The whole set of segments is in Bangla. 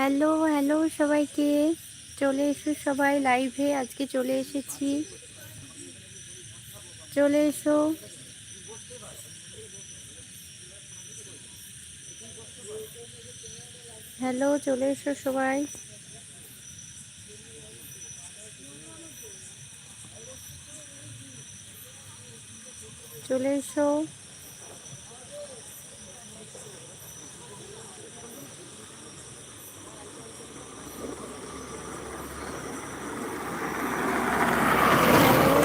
হ্যালো হ্যালো সবাইকে। চলে এসো সবাই লাইভে আজকে চলে এসেছি। চলে এসো। হ্যালো, চলে এসো সবাই। চলে এসো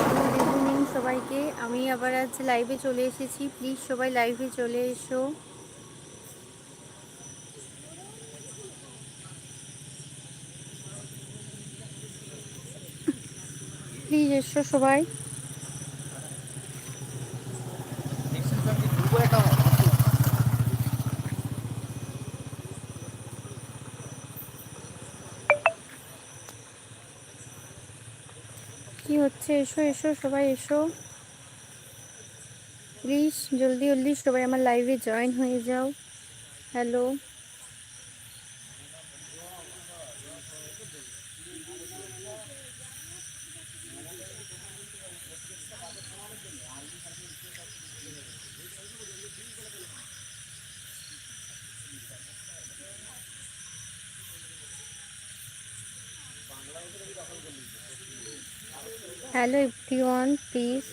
গুড ইভিনিং সবাইকে আমি আজ লাইভে চলে এসেছি। প্লিজ সবাই লাইভে চলে এসো। প্লিজ এসো সবাই। কি হচ্ছে? এসো এসো, সবাই এসো। প্লিজ জলদি জলদি সবাই আমার লাইভে জয়েন হয়ে যাও hello hello everyone please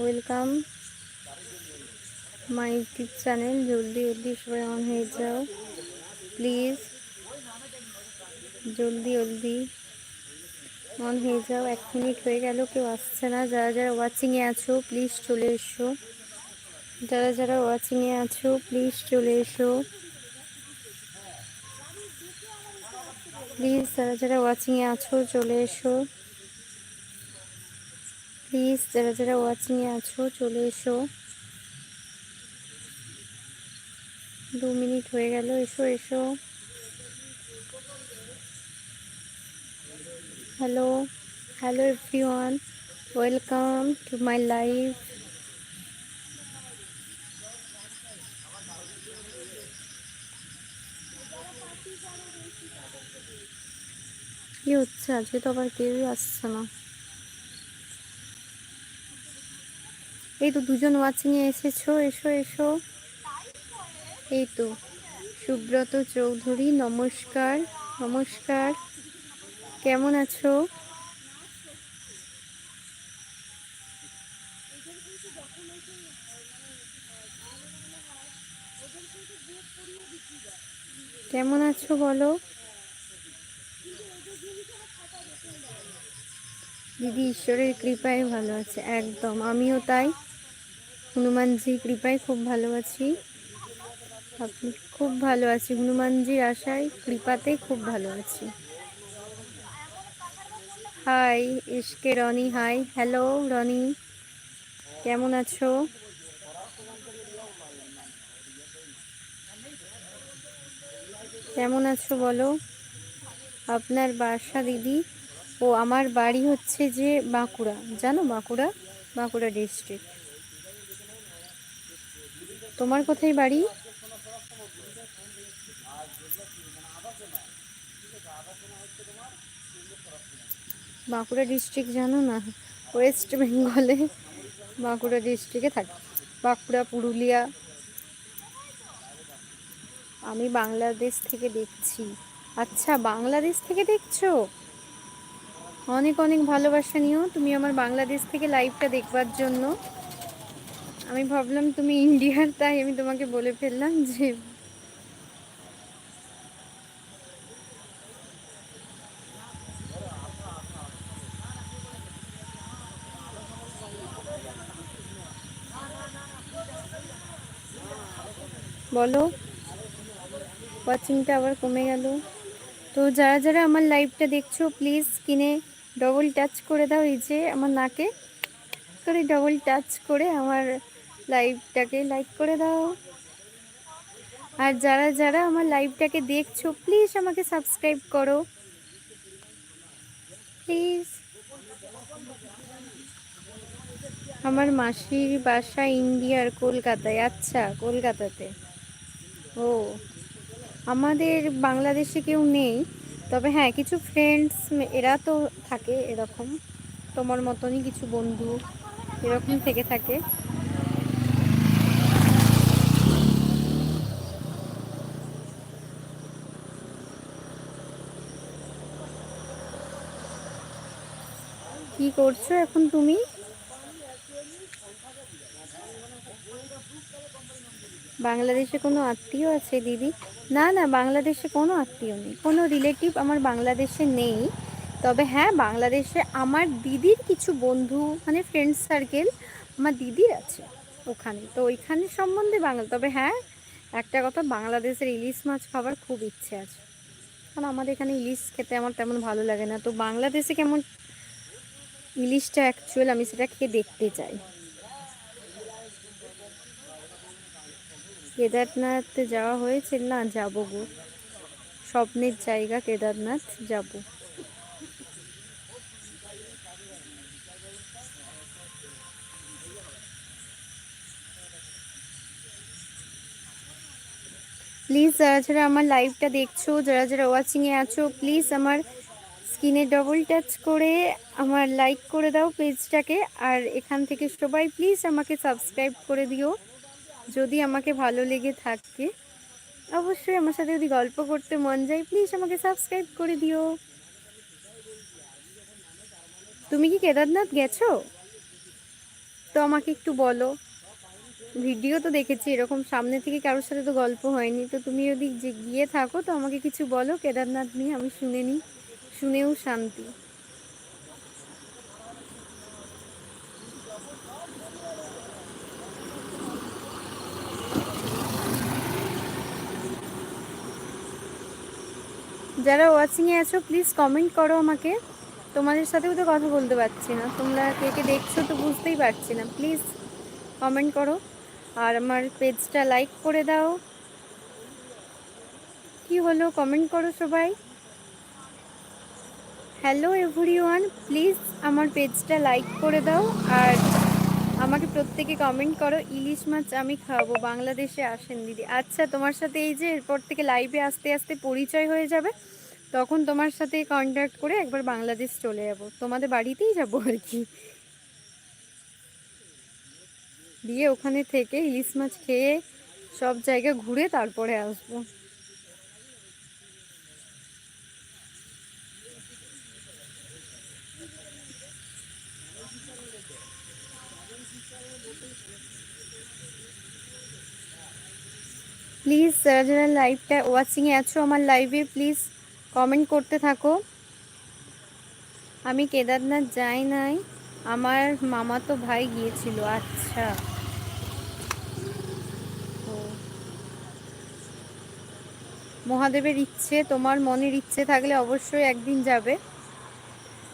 welcome my YouTube channel, জলদি জলদি সবাই অন হয়ে যাও, প্লিজ। জলদি জলদি অন হয়ে যাও, এক মিনিট হয়ে গেল, কেউ আসছে না। যারা যারা ওয়াচিংয়ে আছো প্লিজ চলে এসো। যারা যারা ওয়াচিংয়ে আছো প্লিজ চলে এসো। প্লিজ যারা যারা ওয়াচিংয়ে আছো, চলে এসো। প্লিজ যারা যারা ওয়াচিংয়ে আছো, চলে এসো। দু মিনিট হয়ে গেল, এসো এসো। Hello hello everyone welcome to my live কি হচ্ছে? আজকে তো আবার কেউই আসছে না। এই তো দুজন ওয়াচিংয়ে এসেছ, এসো এসো। এই তো, সুব্রত চৌধুরী, নমস্কার নমস্কার। কেমন আছো? কেমন আছো বলো? দিদি, ঈশ্বরের কৃপায় ভালো আছে, একদম, আমিও তাই। হনুমানজির কৃপায় খুব ভালো আছি। আপনি খুব ভালো আছি, হনুমানজির আশায়, কৃপাতে খুব ভালো আছি। হাই ইশকে রনি হাই হ্যালো রনি। কেমন আছো? কেমন আছো বলো? আপনার বাসা দিদি ও আমার বাড়ি হচ্ছে যে বাঁকুড়া। জানো বাঁকুড়া? বাঁকুড়া ডিস্ট্রিক্ট তোমার কোথায় বাড়ি? বাঁকুড়া ডিস্ট্রিক্ট জানো না? ওয়েস্ট বেঙ্গলে বাঁকুড়া ডিস্ট্রিক্টে থাকি। বাঁকুড়া, পুরুলিয়া। আমি বাংলাদেশ থেকে দেখছি। আচ্ছা বাংলাদেশ থেকে দেখছ? অনেক অনেক ভালোবাসা নিও। তুমি আমার বাংলাদেশ থেকে লাইভটা দেখবার জন্য। আমি ভাবলাম তুমি ইন্ডিয়ার, তাই আমি তোমাকে বলে ফেললাম যে বলো ওয়াচিংটা আবার কমে গেল। তো যারা যারা আমার লাইভটা দেখছ প্লিজ কিনে ডবল টাচ করে দাও, এই যে আমার নাকে। করে ডবল টাচ করে আমার লাইভটাকে লাইক করে দাও। আর যারা যারা আমার লাইভটাকে দেখছ প্লিজ আমাকে সাবস্ক্রাইব করো। প্লিজ আমার মাসির বাসা ইন্ডিয়ার কলকাতায়। আচ্ছা কলকাতাতে। ও, আমাদের বাংলাদেশে কেউ নেই। তবে হ্যাঁ কিছু ফ্রেন্ডস এরা তো থাকে এরকম। তোমার মতনই কিছু বন্ধু এরকম থেকে থাকে। কি করছ এখন তুমি? বাংলাদেশে কোনো আত্মীয় আছে দিদি? না না, বাংলাদেশে কোনো আত্মীয় নেই। কোনো রিলেটিভ আমার বাংলাদেশে নেই। তবে হ্যাঁ বাংলাদেশে আমার দিদির কিছু বন্ধু মানে ফ্রেন্ড সার্কেল আমার দিদির আছে ওখানে। তো ওইখানে সম্বন্ধে বাংলা তবে হ্যাঁ একটা কথা, বাংলাদেশের ইলিশ মাছ খাবার খুব ইচ্ছে আছে। কারণ আমাদের এখানে ইলিশ খেতে আমার তেমন ভালো লাগে না। তো বাংলাদেশে কেমন ইলিশটা অ্যাকচুয়াল আমি সেটা খেয়ে দেখতে চাই। কেদারনাথ যাওয়া হয়েছে? না, যাব গো। স্বপ্নের জায়গা কেদারনাথ, যাব। প্লিজ যারা যারা আমার লাইভটা দেখছ, যারা যারা ওয়াচিংয়ে আছো প্লিজ আমার স্ক্রিনে ডবল টাচ করে আমার লাইক করে দাও পেজটাকে আর এখান থেকে সবাই প্লিজ আমাকে সাবস্ক্রাইব করে দিও, যদি আমাকে ভালো লেগে থাকে। অবশ্যই আমার সাথে যদি গল্প করতে মন যায় প্লিজ আমাকে সাবস্ক্রাইব করে দিও। তুমি কি কেদারনাথ গেছো? তো আমাকে একটু বলো। ভিডিও তো দেখেছি, এরকম সামনে থেকে কারোর সাথে তো গল্প হয়নি। তো তুমি যদি যে গিয়ে থাকো, তো আমাকে কিছু বলো। কেদারনাথ নিয়ে আমি শুনে নিই। শুনেও শান্তি। যারা ওয়াচিংয়ে আছো প্লিজ কমেন্ট করো আমাকে। তোমাদের সাথেও তো কথা বলতে পারছি না। তোমরা কে কে দেখছ তো বুঝতেই পারছি না। প্লিজ কমেন্ট করো। আর আমার পেজটা লাইক করে দাও। কি হলো? কমেন্ট করো সবাই। হ্যালো এভরিওয়ান, প্লিজ আমার পেজটা লাইক করে দাও আর আমাকে প্রত্যেকে কমেন্ট করো, ইলিশ মাছ আমি খাব, বাংলাদেশে আসেন দিদি। আচ্ছা তোমার সাথে এই যে এরপর থেকে লাইভে আস্তে আস্তে পরিচয় হয়ে যাবে, তখন তোমার সাথে কন্ট্যাক্ট করে একবার বাংলাদেশ চলে যাব। তোমাদের বাড়িতেই যাব আর কি। দিয়ে ওখানে থেকে ইলিশ মাছ খেয়ে সব জায়গা ঘুরে তারপরে আসব। প্লিজ যারা যারা লাইভটা ওয়াচিংয়ে আছো আমার লাইভে প্লিজ কমেন্ট করতে থাকো। আমি কেদারনাথ যাই নাই, আমার মামা তো ভাই গিয়েছিল আচ্ছা। মহাদেবের ইচ্ছে, তোমার মনের ইচ্ছে থাকলে অবশ্যই একদিন যাবে।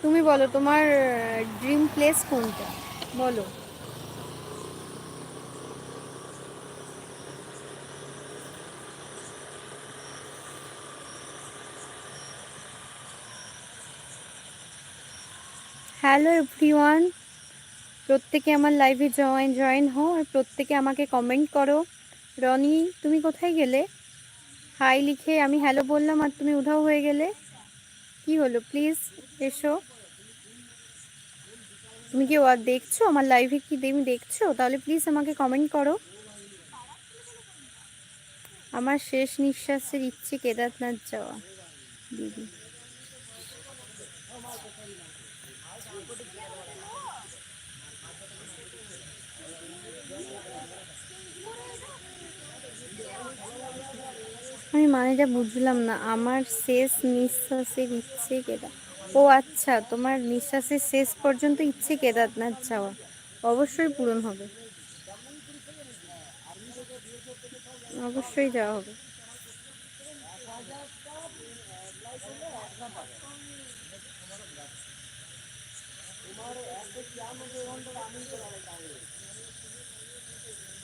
তুমি বলো, তোমার ড্রিম প্লেস কোনটা? বলো। Hello everyone. প্রত্যেকে আমার লাইভে জয়েন জয়েন হও আর প্রত্যেকে আমাকে কমেন্ট করো। রনি, তুমি কোথায় গেলে? হাই লিখে আমি হ্যালো বললাম আর তুমি উধাও হয়ে গেলে। কি হলো? প্লিজ এসো। তুমি কি দেখছ? আমার লাইভে কি তুমি দেখছ? তাহলে প্লিজ আমাকে কমেন্ট করো। আমার শেষ নিঃশ্বাসের ইচ্ছে কেদারনাথ যাওয়া, দিদি। আমি মানেটা বুঝলাম না, আমার শেষ নিঃশ্বাসের ইচ্ছে কেদার ও আচ্ছা তোমার নিঃশ্বাসের শেষ পর্যন্ত ইচ্ছে কেদারনাথ যাওয়া। অবশ্যই পূরণ হবে। অবশ্যই যাওয়া হবে।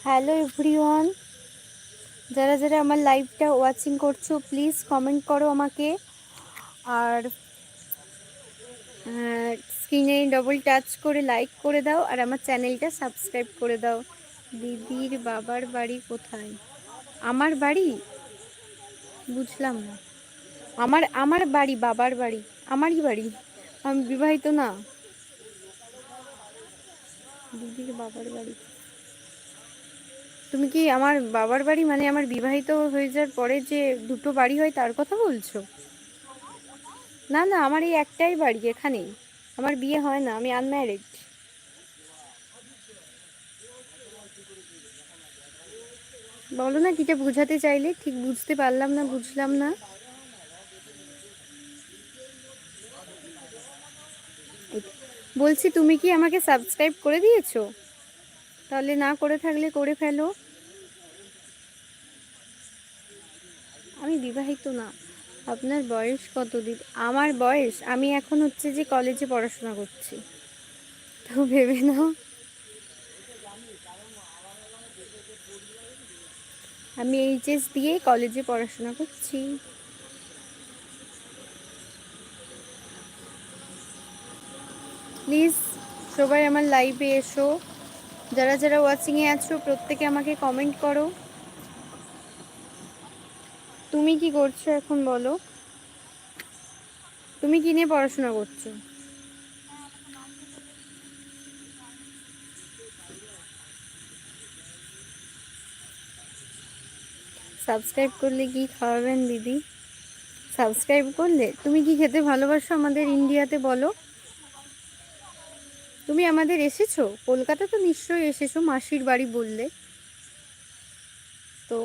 Hello everyone. যারা যারা আমার লাইভটা ওয়াচিং করছ প্লিজ কমেন্ট করো আমাকে। আর স্ক্রিনে ডবল টাচ করে লাইক করে দাও, আর আমার চ্যানেলটা সাবস্ক্রাইব করে দাও। দিদির বাবার বাড়ি কোথায়? আমার বাড়ি? বুঝলাম না। আমার আমার বাড়ি, বাবার বাড়ি। আমারই বাড়ি। আমি বিবাহিত না। দিদির বাবার বাড়ি। তুমি কি আমার বাবার বাড়ি মানে আমার বিবাহিত হয়ে যাওয়ার পরে যে দুটো বাড়ি হয় তার কথা বলছো? না না, আমার এই একটাই বাড়ি এখানেই। আমার বিয়ে হয় না, আমি আনম্যারিড বলো না, কিটা বুঝাতে চাইলে? ঠিক বুঝতে পারলাম না, বুঝলাম না। বলছি, তুমি কি আমাকে সাবস্ক্রাইব করে দিয়েছ? তাহলে না করে থাকলে করে ফেলো। আমি বিবাহিত না। আপনার বয়স কত দিন আমার বয়স? আমি এখন হচ্ছে যে কলেজে পড়াশোনা করছি। তো ভেবে নাও। আমি এইচএস দিয়ে কলেজে পড়াশোনা করছি। প্লিজ সবাই আমার লাইভে এসো। যারা যারা ওয়াচিংয়ে আছো, প্রত্যেকে আমাকে কমেন্ট করো। তুমি কি করছ এখন বলো? তুমি কি নিয়ে পড়াশোনা করছ? সাবস্ক্রাইব করলে কি খাওয়াবেন দিদি? সাবস্ক্রাইব করলে? তুমি কি খেতে ভালোবাসো আমাদের ইন্ডিয়াতে বলো? তুমি আমাদের এসেছ? কলকাতা তো নিশ্চয়ই এসেছ, মাসির বাড়ি বললে। তো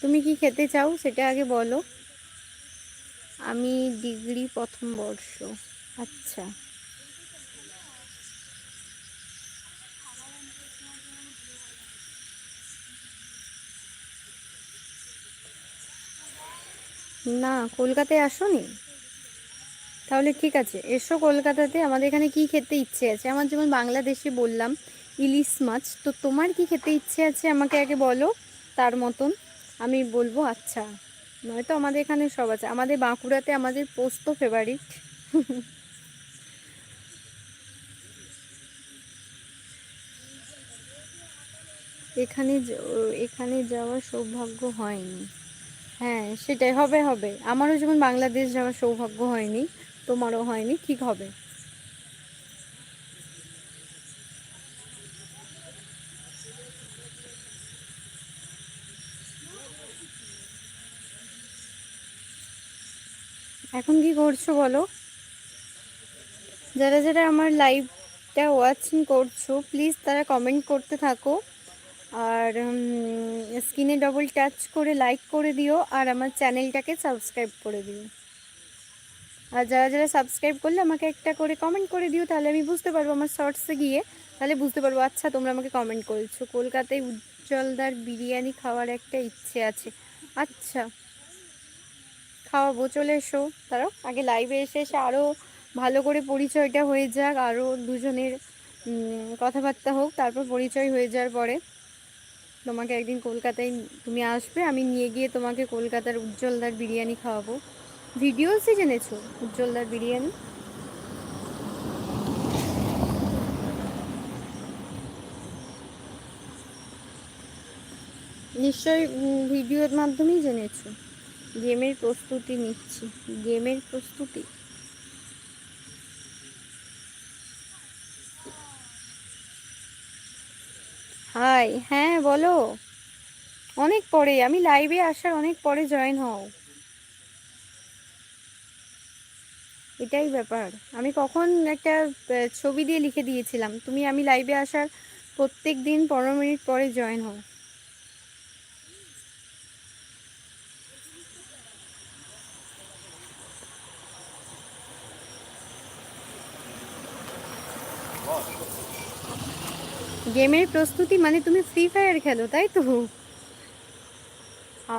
তুমি কি খেতে চাও সেটা আগে বলো। আমি ডিগ্রি প্রথম বর্ষ। আচ্ছা। না, কলকাতায় আসোনি? তাহলে ঠিক আছে, এসো কলকাতাতে, আমাদের এখানে কি খেতে ইচ্ছে আছে? আমার যেমন বাংলাদেশে বললাম, ইলিশ মাছ, তো তোমার কি খেতে ইচ্ছে আছে আমাকে আগে বলো? তার মতন আমি বলব আচ্ছা। নয়তো আমাদের এখানে সব আছে, আমাদের বাঁকুড়াতে আমাদের পোস্ত ফেভারিট এখানে এখানে যাওয়ার সৌভাগ্য হয়নি। হ্যাঁ সেটাই, হবে হবে। আমারও যেমন বাংলাদেশ যাওয়ার সৌভাগ্য হয়নি। তোমারও হয়নি, ঠিক হবে। এখন কি করছ বলো? যারা যারা আমার লাইভটা ওয়াচিং করছ প্লিজ তারা কমেন্ট করতে থাকো। আর স্ক্রিনে ডবল টাচ করে লাইক করে দিও, আর আমার চ্যানেলটাকে সাবস্ক্রাইব করে দিও। আর যারা যারা সাবস্ক্রাইব করলে আমাকে একটা করে কমেন্ট করে দিও, তাহলে আমি বুঝতে পারব আমার শর্টসে গিয়ে। তাহলে বুঝতে পারব আচ্ছা তোমরা আমাকে কমেন্ট করেছ। কলকাতায় উজ্জ্বলদার বিরিয়ানি খাওয়ার একটা ইচ্ছে আছে। আচ্ছা খাওয়াবো, চলে এসো। তারও আগে লাইভে এসে এসে আরও ভালো করে পরিচয়টা হয়ে যাক আরও দুজনের কথাবার্তা হোক, তারপর পরিচয় হয়ে যাওয়ার পরে তোমাকে একদিন কলকাতায় তুমি আসবে, আমি নিয়ে গিয়ে তোমাকে কলকাতার উজ্জ্বলদার বিরিয়ানি খাওয়াবো। ভিডিওসই জেনেছো? উজ্জ্বলদার বিরিয়ানি? নিশ্চয়ই ভিডিওর মাধ্যমেই জেনেছো। গেমের প্রস্তুতি নিচ্ছি। গেমের প্রস্তুতি? হাই হ্যাঁ বলো। অনেক পরে, আমি লাইভে আসার অনেক পরে জয়েন হও। এটাই ব্যাপার। আমি কখন একটা ছবি দিয়ে লিখে দিয়েছিলাম, তুমি আমি লাইভে আসার প্রত্যেক দিন পনেরো মিনিট পরে জয়েন হও। গেমের প্রস্তুতি মানে তুমি ফ্রি ফায়ার খেলো, তাই তো?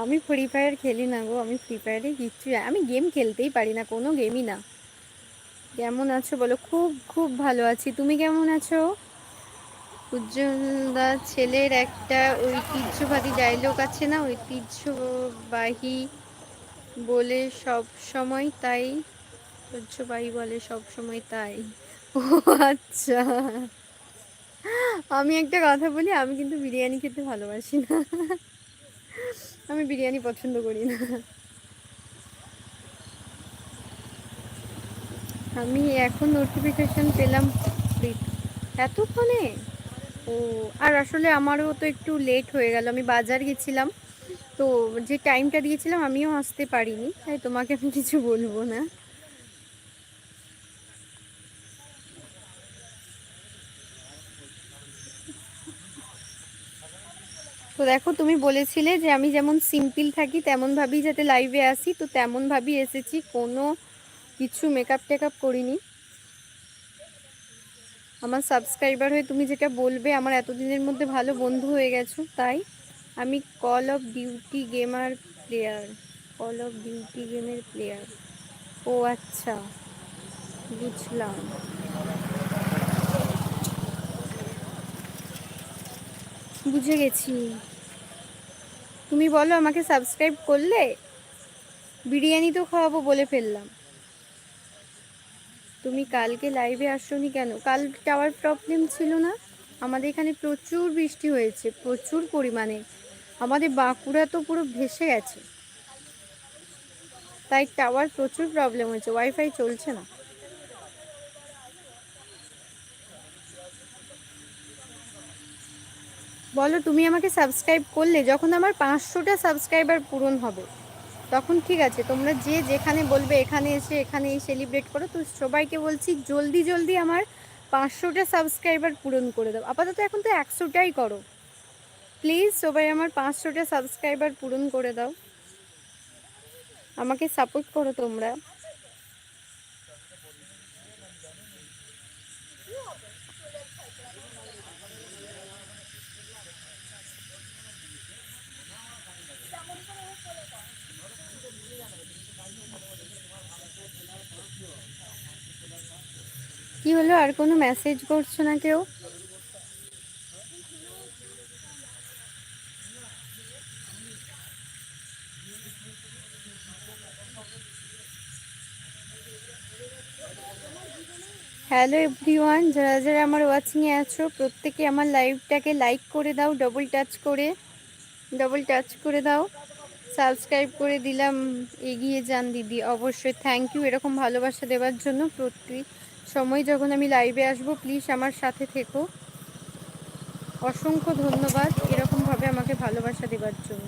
আমি ফ্রি ফায়ার খেলি না গো, আমি ফ্রি ফায়ারে কিচ্ছু, আমি গেম খেলতেই পারি না, কোনো গেমই না। কেমন আছো বলো? খুব খুব ভালো আছি। তুমি কেমন আছো? উজ্জ্বলদা ছেলের একটা ঐতিহ্যবাহী ডায়লগ আছে না? ঐতিহ্যবাহী বলে সব সময় তাই। ঐতিহ্যবাহী বলে সব সময় তাই। ও আচ্ছা। আমি একটা কথা বলি, আমি কিন্তু বিরিয়ানি খেতে ভালোবাসি না। আমি বিরিয়ানি পছন্দ করি না। আমি এখন নোটিফিকেশন পেলাম এতক্ষণে? ও, আর আসলে আমারও তো একটু লেট হয়ে গেল। আমি বাজার গেছিলাম। তো যে টাইমটা দিয়েছিলাম, আমিও আসতে পারিনি। তাই তোমাকে আমি কিছু বলব না। তো দেখো, তুমি বলেছিলে যে আমি যেমন সিম্পল থাকি, তেমনভাবেই যাতে লাইভে আসি। তো তেমনভাবেই এসেছি। কোনো কিছু মেকআপ টেকআপ করিনি। আমার সাবস্ক্রাইবার হয়ে তুমি যেটা বলবে, আমার এতদিনের মধ্যে ভালো বন্ধু হয়ে গেছো, তাই আমি call of duty gamer player call of duty গেমের প্লেয়ার ও আচ্ছা বুঝলাম। বুঝে গেছি। তুমি বলো আমাকে সাবস্ক্রাইব করলে? বিরিয়ানি তো খাওয়াবো বলে ফেললাম। তুমি কালকে লাইভে আসোনি কেন? কাল টাওয়ার প্রবলেম ছিল না? আমাদের এখানে প্রচুর বৃষ্টি হয়েছে, প্রচুর পরিমাণে। আমাদের বাঁকুড়া তো পুরো ভেসে গেছে। তাই টাওয়ার প্রচুর প্রবলেম হয়েছে ওয়াইফাই চলছে না। বলো, তুমি আমাকে সাবস্ক্রাইব করলে, যখন আমার পাঁচশোটা সাবস্ক্রাইবার পূরণ হবে। তখন ঠিক আছে, তোমরা যে যেখানে বলবে এখানে এসে এখানে সেলিব্রেট করো। তো সবাইকে বলছি জলদি জলদি আমার পাঁচশোটা সাবস্ক্রাইবার পূরণ করে দাও। আপাতত এখন তো একশোটাই করো। প্লিজ সবাই আমার পাঁচশোটা সাবস্ক্রাইবার পূরণ করে দাও। আমাকে সাপোর্ট করো তোমরা। কি হলো? আর কোনো মেসেজ করছ না কেউ? হ্যালো এভরিওয়ান যারা যারা আমার ওয়াচিংয়ে আছো, প্রত্যেকে আমার লাইভটাকে লাইক করে দাও ডবল টাচ করে ডবল টাচ করে দাও। সাবস্ক্রাইব করে দিলাম, এগিয়ে যান দিদি। অবশ্যই থ্যাংক ইউ এরকম ভালোবাসা দেওয়ার জন্য প্রতি সময় যখন আমি লাইভে আসব প্লিজ আমার সাথে থেকো। অসংখ্য ধন্যবাদ এরকমভাবে আমাকে ভালোবাসা দেবার জন্য।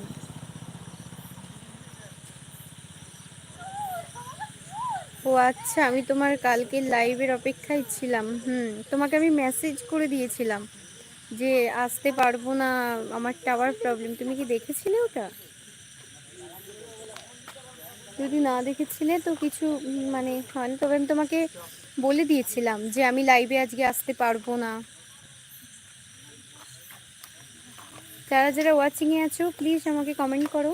ও আচ্ছা আমি তোমার কালকে লাইভের অপেক্ষায় ছিলাম। হুম, তোমাকে আমি মেসেজ করে দিয়েছিলাম যে আসতে পারব না, আমার টাওয়ার প্রবলেম তুমি কি দেখেছিলে ওটা? যদি না দেখেছিলে তো কিছু মানে হয়নি। তবে আমি তোমাকে বলে দিয়েছিলাম যে আমি লাইভে আজকে আসতে পারব না। যারা যারা ওয়াচিংয়ে আছো প্লিজ আমাকে কমেন্ট করো।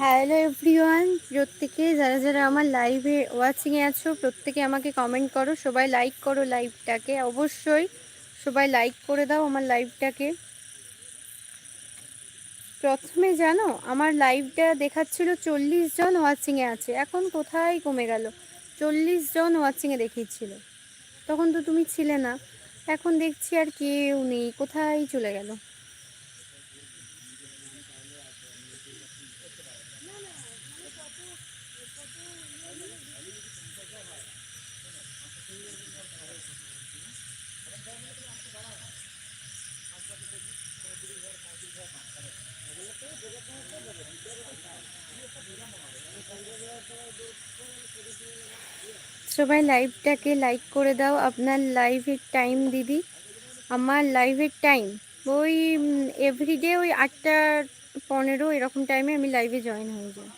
হ্যালো এভরিওয়ান প্রত্যেকে যারা যারা আমার লাইভে ওয়াচিংয়ে আছো, প্রত্যেকে আমাকে কমেন্ট করো, সবাই লাইক করো লাইভটাকে অবশ্যই। সবাই লাইক করে দাও আমার লাইভটাকে প্রথমে জানো, আমার লাইভটা দেখাচ্ছিল চল্লিশ জন ওয়াচিংয়ে আছে, এখন কোথায় কমে গেল? চল্লিশ জন ওয়াচিংয়ে দেখিয়েছিল। তখন তো তুমি ছিলে না, এখন দেখছি আর কেউ নেই, কোথায় চলে গেল? সবাই লাইভটাকে লাইক করে দাও। আপনার লাইভের টাইম, দিদি। আমার লাইভের টাইম। ওই এভরিডে ওই আটটা পনেরো এরকম টাইমে আমি লাইভে জয়েন হয়ে যাই।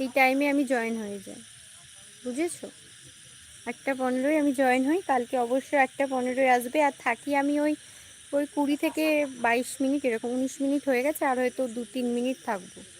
এই টাইমে আমি জয়েন হয়ে যাই। বুঝেছ? একটা পনেরোই আমি জয়েন হই। কালকে অবশ্যই একটা পনেরোই আসবে। আর থাকি আমি ওই ওই কুড়ি থেকে বাইশ মিনিট, এরকম উনিশ মিনিট হয়ে গেছে। আর হয়তো দু তিন মিনিট থাকব।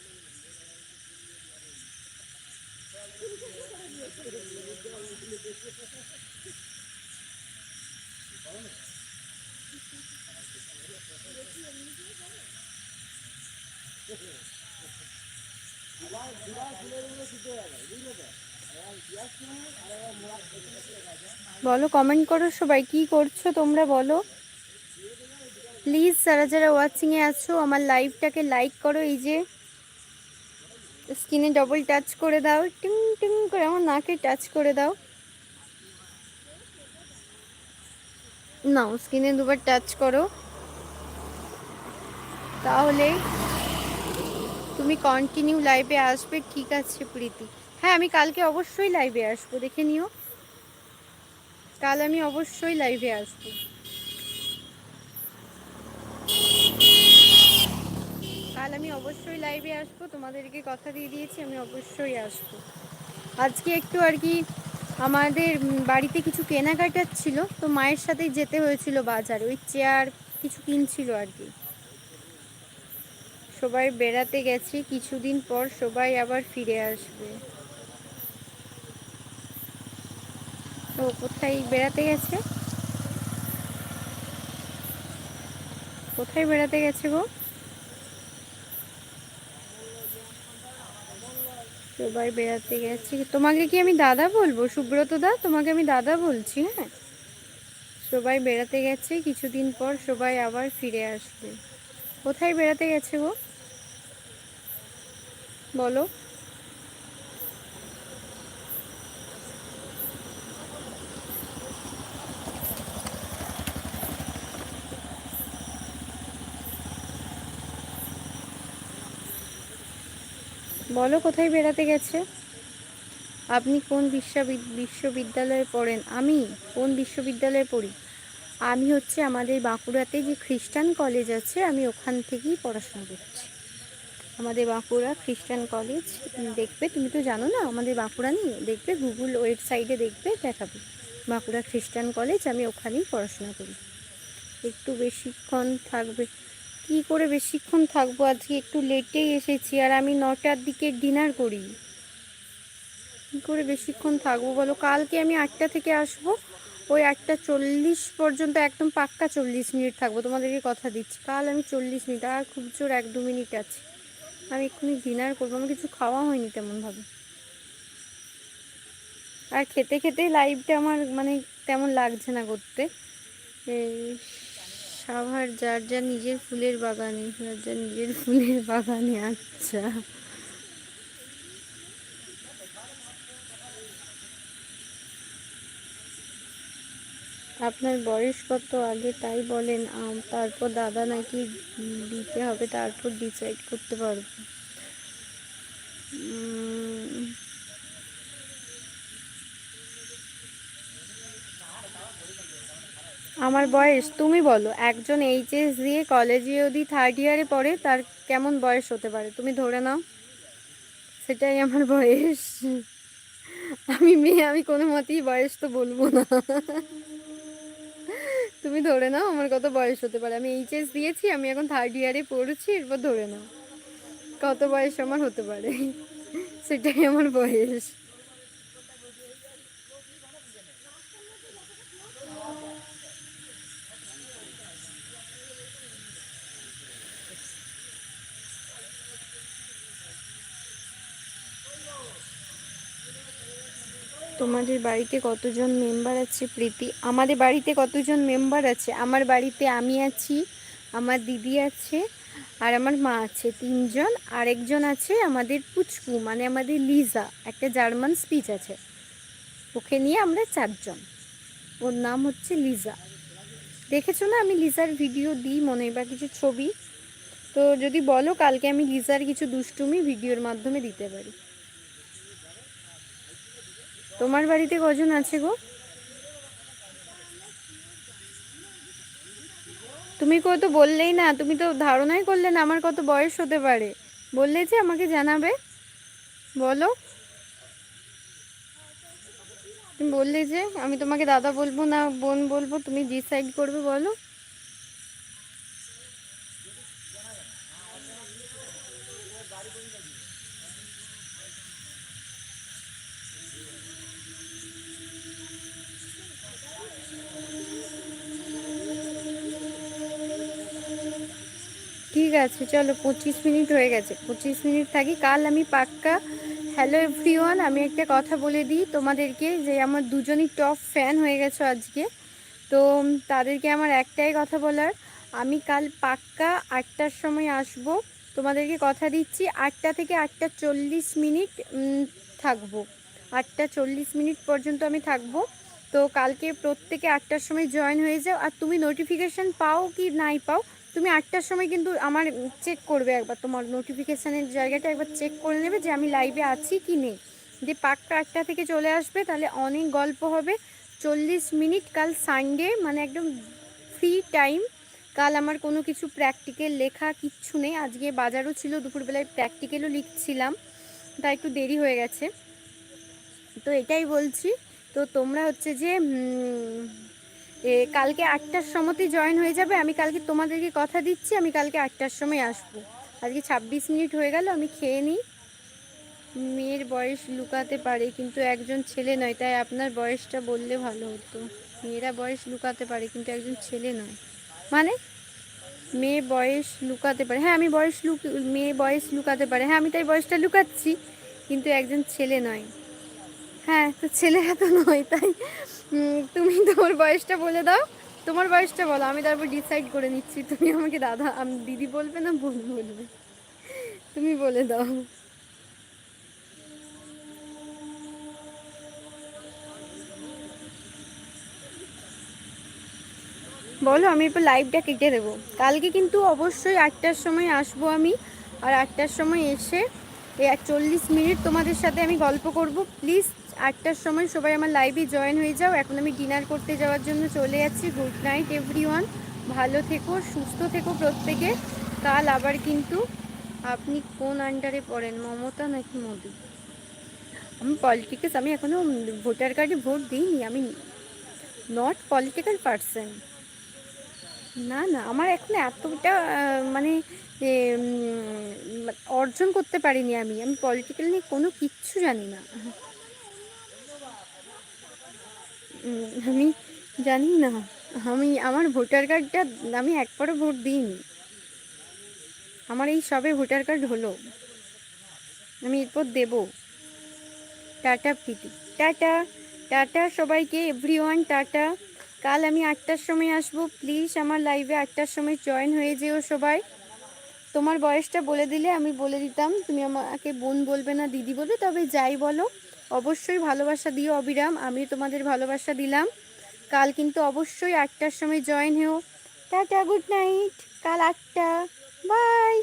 বলো কমেন্ট করো সবাই, কি করছ তোমরা বলো। প্লিজ যারা যারা ওয়াচিংয়ে আছো, আমার লাইভটাকে লাইক করো, এই যে স্কিনে ডবল টাচ করে দাও, টিং টিং করে আমার নাকে টাচ করে দাও। নাও স্কিনে দুবার টাচ করো। তাহলে তুমি কন্টিনিউ লাইভে আসবে, ঠিক আছে, প্রীতি। হ্যাঁ আমি কালকে অবশ্যই লাইভে আসব, দেখে নিও। কাল আমি অবশ্যই লাইভে আসব। কাল আমি অবশ্যই লাইভে আসব, তোমাদেরকে কথা দিয়ে দিয়েছি, আমি অবশ্যই আসব। আজকে একটু আর কি আমাদের বাড়িতে কিছু কেনাকাটার ছিল, তো মায়ের সাথে যেতে হয়েছিল বাজার, ওই চেয়ার কিছু কিনছিল আর কি। সবাই বেড়াতে গেছে, কিছুদিন পর সবাই আবার ফিরে আসবে। তো কোথায় বেড়াতে গেছে? কোথায় বেড়াতে গেছে গো? সবাই বেড়াতে গেছে। তোমাকে কি আমি দাদা বলব? সুব্রত দা, তোমাকে আমি দাদা বলছি হ্যাঁ? সবাই বেড়াতে গেছে, কিছুদিন পর সবাই আবার ফিরে আসবে। কোথায় বেড়াতে গেছে গো? বলো। বলো কোথায় বেড়াতে গেছে? আপনি কোন বিশ্ববিদ- বিশ্ববিদ্যালয়ে পড়েন? আমি কোন বিশ্ববিদ্যালয়ে পড়ি? আমি হচ্ছে আমাদের বাঁকুড়াতে যে খ্রিস্টান কলেজ আছে, আমি ওখান থেকেই পড়াশোনা করছি। আমাদের বাঁকুড়া খ্রিস্টান কলেজ দেখবে, তুমি তো জানো না, আমাদের বাঁকুড়া নিয়ে দেখবে, গুগল ওয়েবসাইটে দেখবে, দেখাবে। বাঁকুড়া খ্রিস্টান কলেজ, আমি ওখানেই পড়াশোনা করি। একটু বেশিক্ষণ থাকবে। কি করে বেশিক্ষণ থাকব? আজকে একটু লেটেই এসেছি আর আমি নটার দিকে ডিনার করি। কী করে বেশিক্ষণ থাকব বলো? কালকে আমি আটটা থেকে আসব। ওই আটটা চল্লিশ পর্যন্ত, একদম পাক্কা চল্লিশ মিনিট থাকব। তোমাদেরকে কথা দিচ্ছি। কাল আমি চল্লিশ মিনিট, আর খুব জোর এক দু মিনিট আছে। আমি এক্ষুনি ডিনার করব। আমার কিছু খাওয়া হয়নি তেমনভাবে। আর খেতে খেতে লাইভটা আমার মানে তেমন লাগছে না করতে। সাভার, যার যা নিজের ফুলের বাগানে, যার যা নিজের ফুলের বাগানে আচ্ছা। আপনার বয়স কত আগে তাই বলেন তারপর দাদা নাকি দিতে হবে, তারপর ডিসাইড করতে পারব। আমার বয়স? তুমি বলো, একজন এইচএস দিয়ে কলেজে যদি থার্ড ইয়ারে পড়ে, তার কেমন বয়স হতে পারে? তুমি ধরে নাও। সেটাই আমার বয়স। আমি মেয়ে, আমি কোনো মতেই বয়স তো বলব না। তুমি ধরে নাও আমার কত বয়স হতে পারে। আমি এইচএস দিয়েছি, আমি এখন থার্ড ইয়ারে পড়ছি, এরপর ধরে নাও। কত বয়স আমার হতে পারে? সেটাই আমার বয়স। তোমাদের বাড়িতে কতজন মেম্বার আছে, প্রীতি? আমাদের বাড়িতে কতজন মেম্বার আছে? আমার বাড়িতে আমি আছি, আমার দিদি আছে, আর আমার মা আছে। তিনজন, আরেকজন আছে আমাদের পুচকু মানে আমাদের লিজা, একটা জার্মান স্পিচ আছে। ওকে নিয়ে আমরা চারজন। ওর নাম হচ্ছে লিজা। দেখেছ না, আমি লিজার ভিডিও দিই মনে বা কিছু ছবি? তো যদি বলো, কালকে আমি লিজার কিছু দুষ্টুমি ভিডিওর মাধ্যমে দিতে পারি। তোমার বাড়িতে কজন আছে গো? তুমি কত বললেই না, তুমি তো ধারণাই করলে না আমার কত বয়স হতে পারে। বললে যে আমাকে জানাবে। বলো। তুমি বললে যে আমি তোমাকে দাদা বলব না, বোন বলব, তুমি ডিসাইড করবে, বলো। আছে চলো পঁচিশ মিনিট হয়ে গেছে। পঁচিশ মিনিট থাকি। কাল আমি পাক্কা। হ্যালো এভরিওয়ান আমি একটা কথা বলে দিই তোমাদেরকে যে আমার দুজনই টপ ফ্যান হয়ে গেছো আজকে। তো তাদেরকে আমার একটাই কথা বলার, আমি কাল পাক্কা আটটার সময় আসব। তোমাদেরকে কথা দিচ্ছি, আটটা থেকে আটটা চল্লিশ মিনিট থাকব। আটটা চল্লিশ মিনিট পর্যন্ত আমি থাকব। তো কালকে প্রত্যেকে আটটার সময় জয়েন হয়ে যাও। আর তুমি নোটিফিকেশান পাও কি নাই পাও? তুমি আটটার সময় কিন্তু আমার চেক করবে একবার, তোমার নোটিফিকেশানের জায়গাটা একবার চেক করে নেবে যে আমি লাইভে আছি কি নেই। যে পাক্কা আটটা থেকে চলে আসবে, তাহলে অনেক গল্প হবে। চল্লিশ মিনিট কাল সানডে মানে একদম ফ্রি টাইম কাল আমার কোনো কিছু প্র্যাকটিক্যাল লেখা কিচ্ছু নেই। আজকে বাজারও ছিল, দুপুরবেলায় প্র্যাকটিক্যালও লিখছিলাম। তাই একটু দেরি হয়ে গেছে। তো এটাই বলছি। তো তোমরা হচ্ছে যে এ, কালকে আটটার সময়তে জয়েন হয়ে যাবে আমি কালকে তোমাদেরকে কথা দিচ্ছি আমি কালকে আটটার সময় আসব। আজকে ছাব্বিশ মিনিট হয়ে গেল আমি খেয়ে নিই। মেয়ের বয়স লুকাতে পারে কিন্তু একজন ছেলে নয় তাই আপনার বয়সটা বললে ভালো হতো। মেয়েরা বয়স লুকাতে পারে কিন্তু একজন ছেলে নয়। মানে? মেয়ে বয়স লুকাতে পারে। হ্যাঁ আমি বয়স লুক মেয়ে বয়স লুকাতে পারে। হ্যাঁ আমি তাই বয়সটা লুকাচ্ছি কিন্তু একজন ছেলে নয়। হ্যাঁ তো ছেলেরা তো নয়, তাই তুমি তোমার বয়সটা বলে দাও। তোমার বয়সটা বলো, আমি তারপর ডিসাইড করে নিচ্ছি। তুমি আমাকে দাদা, আমি, দিদি বলবে না বোন বলবে? তুমি বলে দাও। বলো, আমি এরপর লাইভটা কেটে দেবো। কালকে কিন্তু অবশ্যই আটটার সময় আসব আমি, আর আটটার সময় এসে এই চল্লিশ মিনিট তোমাদের সাথে আমি গল্প করব। প্লিজ আটটার সময় সবাই আমার লাইভে জয়েন হয়ে যাও। এখন আমি ডিনার করতে যাওয়ার জন্য চলে যাচ্ছি। গুড নাইট এভরিওয়ান ভালো থেকো, সুস্থ থেকো প্রত্যেকে। কাল আবার কিন্তু আপনি কোন আন্ডারে পড়েন, মমতা নাকি মোদি আমি পলিটিক্যালস আমি এখনও ভোটার কার্ডে ভোট দিইনি, আমি নট পলিটিক্যাল পার্সন না না, আমার এখন এতটা মানে অর্জন করতে পারিনি আমি। আমি পলিটিক্যাল নিয়ে কোনো কিচ্ছু জানি না। আমি জানি না। আমি, আমার ভোটার কার্ডটা আমি একবারও ভোট দিইনি। আমার এই সবে ভোটার কার্ড হলো। আমি এরপর দেব। টাটা প্রীতি। টাটা। টাটা সবাইকে এভরিওয়ান টাটা। কাল আমি আটটার সময় আসব। প্লিজ আমার লাইভে আটটার সময় জয়েন হয়ে যেও সবাই। তোমার বয়সটা বলে দিলে আমি বলে দিতাম। তুমি আমাকে বোন বলবে না, দিদি বলবে, তবে যাই বলো। অবশ্যই ভালোবাসা দিও অবিরাম আমি তোমাদের ভালোবাসা দিলাম। কাল কিন্তু অবশ্যই আটটার সময় জয়েন হও। টাটা গুড নাইট কাল আটটা বাই